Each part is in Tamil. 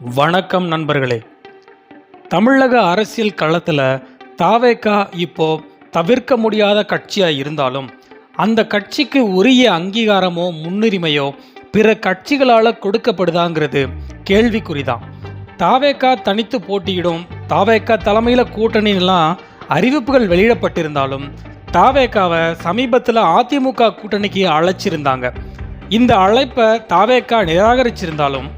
வணக்கம் நண்பர்களே. தமிழக அரசியல் களத்தில் தாவேகா இப்போ தவிர்க்க முடியாத கட்சியாக இருந்தாலும் அந்த கட்சிக்கு உரிய அங்கீகாரமோ முன்னுரிமையோ பிற கட்சிகளால் கொடுக்கப்படுதாங்கிறது கேள்விக்குறிதான். தாவேக்கா தனித்து போட்டியிடும் தாவேகா தலைமையில் கூட்டணிலாம் அறிவிப்புகள் வெளியிடப்பட்டிருந்தாலும் தாவேக்காவை சமீபத்தில் அதிமுக கூட்டணிக்கு அழைச்சிருந்தாங்க. இந்த அழைப்பை தாவேக்கா நிராகரிச்சிருந்தாலும்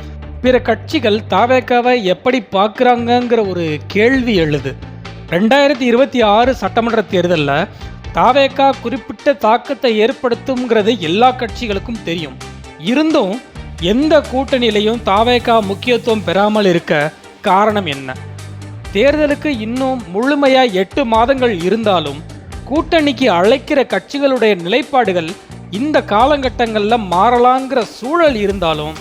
பிற கட்சிகள் தாவேக்காவை எப்படி பார்க்குறாங்கங்கிற ஒரு கேள்வி எழுது. ரெண்டாயிரத்தி இருபத்தி ஆறு சட்டமன்ற தேர்தலில் தாவேக்கா குறிப்பிட்ட தாக்கத்தை ஏற்படுத்துங்கிறது எல்லா கட்சிகளுக்கும் தெரியும். இருந்தும் எந்த கூட்டணியிலையும் தாவேக்கா முக்கியத்துவம் பெறாமல் இருக்க காரணம் என்ன? தேர்தலுக்கு இன்னும் முழுமையாக எட்டு மாதங்கள் இருந்தாலும் கூட்டணிக்கு அழைக்கிற கட்சிகளுடைய நிலைப்பாடுகள் இந்த காலகட்டங்களில் மாறலாங்கிற சூழல் இருந்தாலும்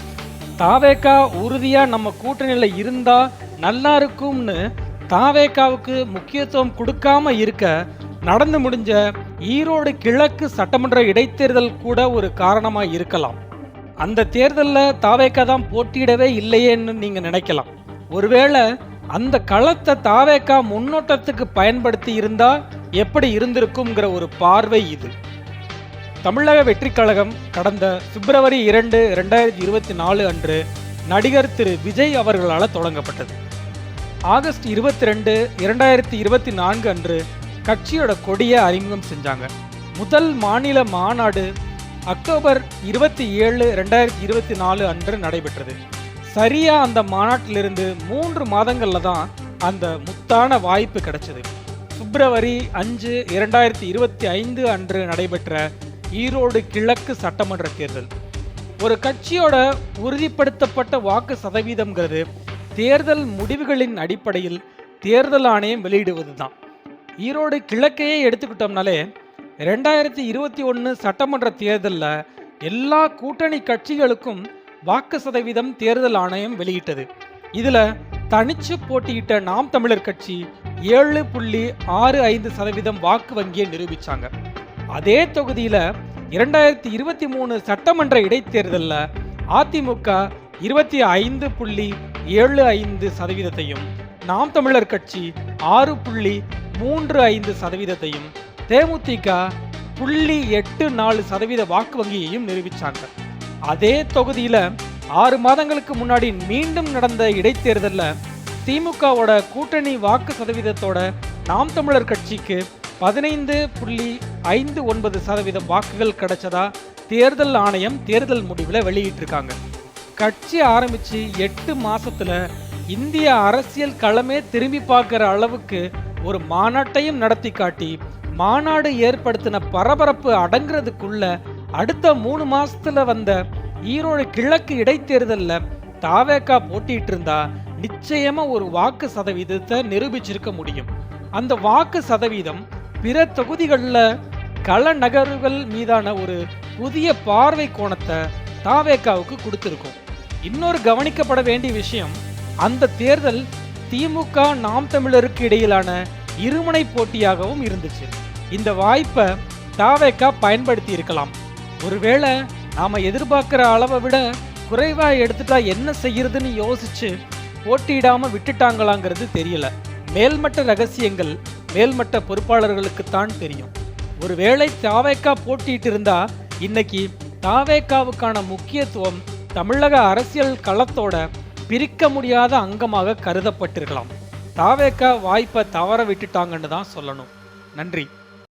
தாவேக்கா உறுதியா நம்ம கூட்டணியில் இருந்தா நல்லா இருக்கும்னு தாவேக்காவுக்கு முக்கியத்துவம் கொடுக்காம இருக்க நடந்து முடிஞ்ச ஈரோடு கிழக்கு சட்டமன்ற இடைத்தேர்தல் கூட ஒரு காரணமா இருக்கலாம். அந்த தேர்தலில் தாவேக்கா தான் போட்டியிடவே இல்லையேன்னு நீங்க நினைக்கலாம். ஒருவேளை அந்த களத்தை தாவேக்கா முன்னோட்டத்துக்கு பயன்படுத்தி இருந்தா எப்படி இருந்திருக்குங்கிற ஒரு பார்வை இது. தமிழக வெற்றிக் கழகம் கடந்த பிப்ரவரி இரண்டு ரெண்டாயிரத்தி இருபத்தி நாலு அன்று நடிகர் திரு விஜய் அவர்களால் தொடங்கப்பட்டது. ஆகஸ்ட் இருபத்தி ரெண்டு இரண்டாயிரத்தி இருபத்தி நான்கு அன்று கட்சியோட கொடியை அறிமுகம் செஞ்சாங்க. முதல் மாநில மாநாடு அக்டோபர் இருபத்தி ஏழு ரெண்டாயிரத்தி இருபத்தி நாலு அன்று நடைபெற்றது. சரியா அந்த மாநாட்டிலிருந்து மூன்று மாதங்களில் தான் அந்த முத்தான வாய்ப்பு கிடைச்சது. பிப்ரவரி அஞ்சு இரண்டாயிரத்தி இருபத்தி ஐந்து அன்று நடைபெற்ற ஈரோடு கிழக்கு சட்டமன்ற தேர்தல். ஒரு கட்சியோட உறுதிப்படுத்தப்பட்ட வாக்கு சதவீதம்ங்கிறது தேர்தல் முடிவுகளின் அடிப்படையில் தேர்தல் ஆணையம் வெளியிடுவது தான் ஈரோடு கிழக்கையே எடுத்துக்கிட்டோம்னாலே ரெண்டாயிரத்தி இருபத்தி ஒன்று சட்டமன்ற தேர்தலில் எல்லா கூட்டணி கட்சிகளுக்கும் வாக்கு சதவீதம் தேர்தல் ஆணையம் வெளியிட்டது. இதில் தனிச்சு போட்டியிட்ட நாம் தமிழர் கட்சி ஏழு புள்ளி ஆறு ஐந்து சதவீதம் வாக்கு வங்கியை நிரூபிச்சாங்க. அதே தொகுதியில் இரண்டாயிரத்தி இருபத்தி மூணு சட்டமன்ற இடைத்தேர்தலில் அதிமுக இருபத்தி ஐந்து புள்ளி ஏழு ஐந்து சதவீதத்தையும் நாம் தமிழர் கட்சி ஆறு புள்ளி மூன்று ஐந்து சதவீதத்தையும் தேமுதிக புள்ளி எட்டு நாலு சதவீத வாக்கு வங்கியையும் நிரூபிச்சாங்க. அதே தொகுதியில் ஆறு மாதங்களுக்கு முன்னாடி மீண்டும் நடந்த இடைத்தேர்தலில் திமுகவோட கூட்டணி வாக்கு சதவீதத்தோட நாம் தமிழர் கட்சிக்கு பதினைந்து புள்ளி ஐந்து ஒன்பது சதவீதம் வாக்குகள் கிடைச்சதா தேர்தல் ஆணையம் தேர்தல் முடிவில் வெளியிட்டிருக்காங்க. கட்சி ஆரம்பித்து எட்டு மாதத்தில் இந்திய அரசியல் களமே திரும்பி பார்க்குற அளவுக்கு ஒரு மாநாட்டையும் நடத்தி காட்டி மாநாடு ஏற்படுத்தின பரபரப்பு அடங்குறதுக்குள்ள அடுத்த மூணு மாசத்துல வந்த ஈரோடு கிழக்கு இடைத்தேர்தலில் தாவேக்கா போட்டிட்டு இருந்தா நிச்சயமா ஒரு வாக்கு சதவீதத்தை நிரூபிச்சிருக்க முடியும். அந்த வாக்கு சதவீதம் பிற தொகுதிகளில் கள நகர்வுகள் மீதான ஒரு புதிய பார்வை கோணத்தை தாவேக்காவுக்கு கொடுத்துருக்கும். இன்னொரு கவனிக்கப்பட வேண்டிய விஷயம் அந்த தேர்தல் திமுக நாம் தமிழருக்கு இடையிலான இருமுனை போட்டியாகவும் இருந்துச்சு. இந்த வாய்ப்பை தாவேக்கா பயன்படுத்தி இருக்கலாம். ஒருவேளை நாம் எதிர்பார்க்குற அளவை விட குறைவாக எடுத்துட்டா என்ன செய்யறதுன்னு யோசிச்சு போட்டியிடாமல் விட்டுட்டாங்களாங்கிறது தெரியல. மேல்மட்ட ரகசியங்கள் மேல்மட்ட பொறுப்பாளர்களுக்குத்தான் தெரியும். ஒருவேளை தாவேக்கா போட்டிட்டு இருந்தா இன்னைக்கு தாவேக்காவுக்கான முக்கியத்துவம் தமிழக அரசியல் களத்தோட பிரிக்க முடியாத அங்கமாக கருதப்பட்டிருக்கலாம். தாவேக்கா வாய்ப்பை தவற விட்டுட்டாங்கன்னு தான் சொல்லணும். நன்றி.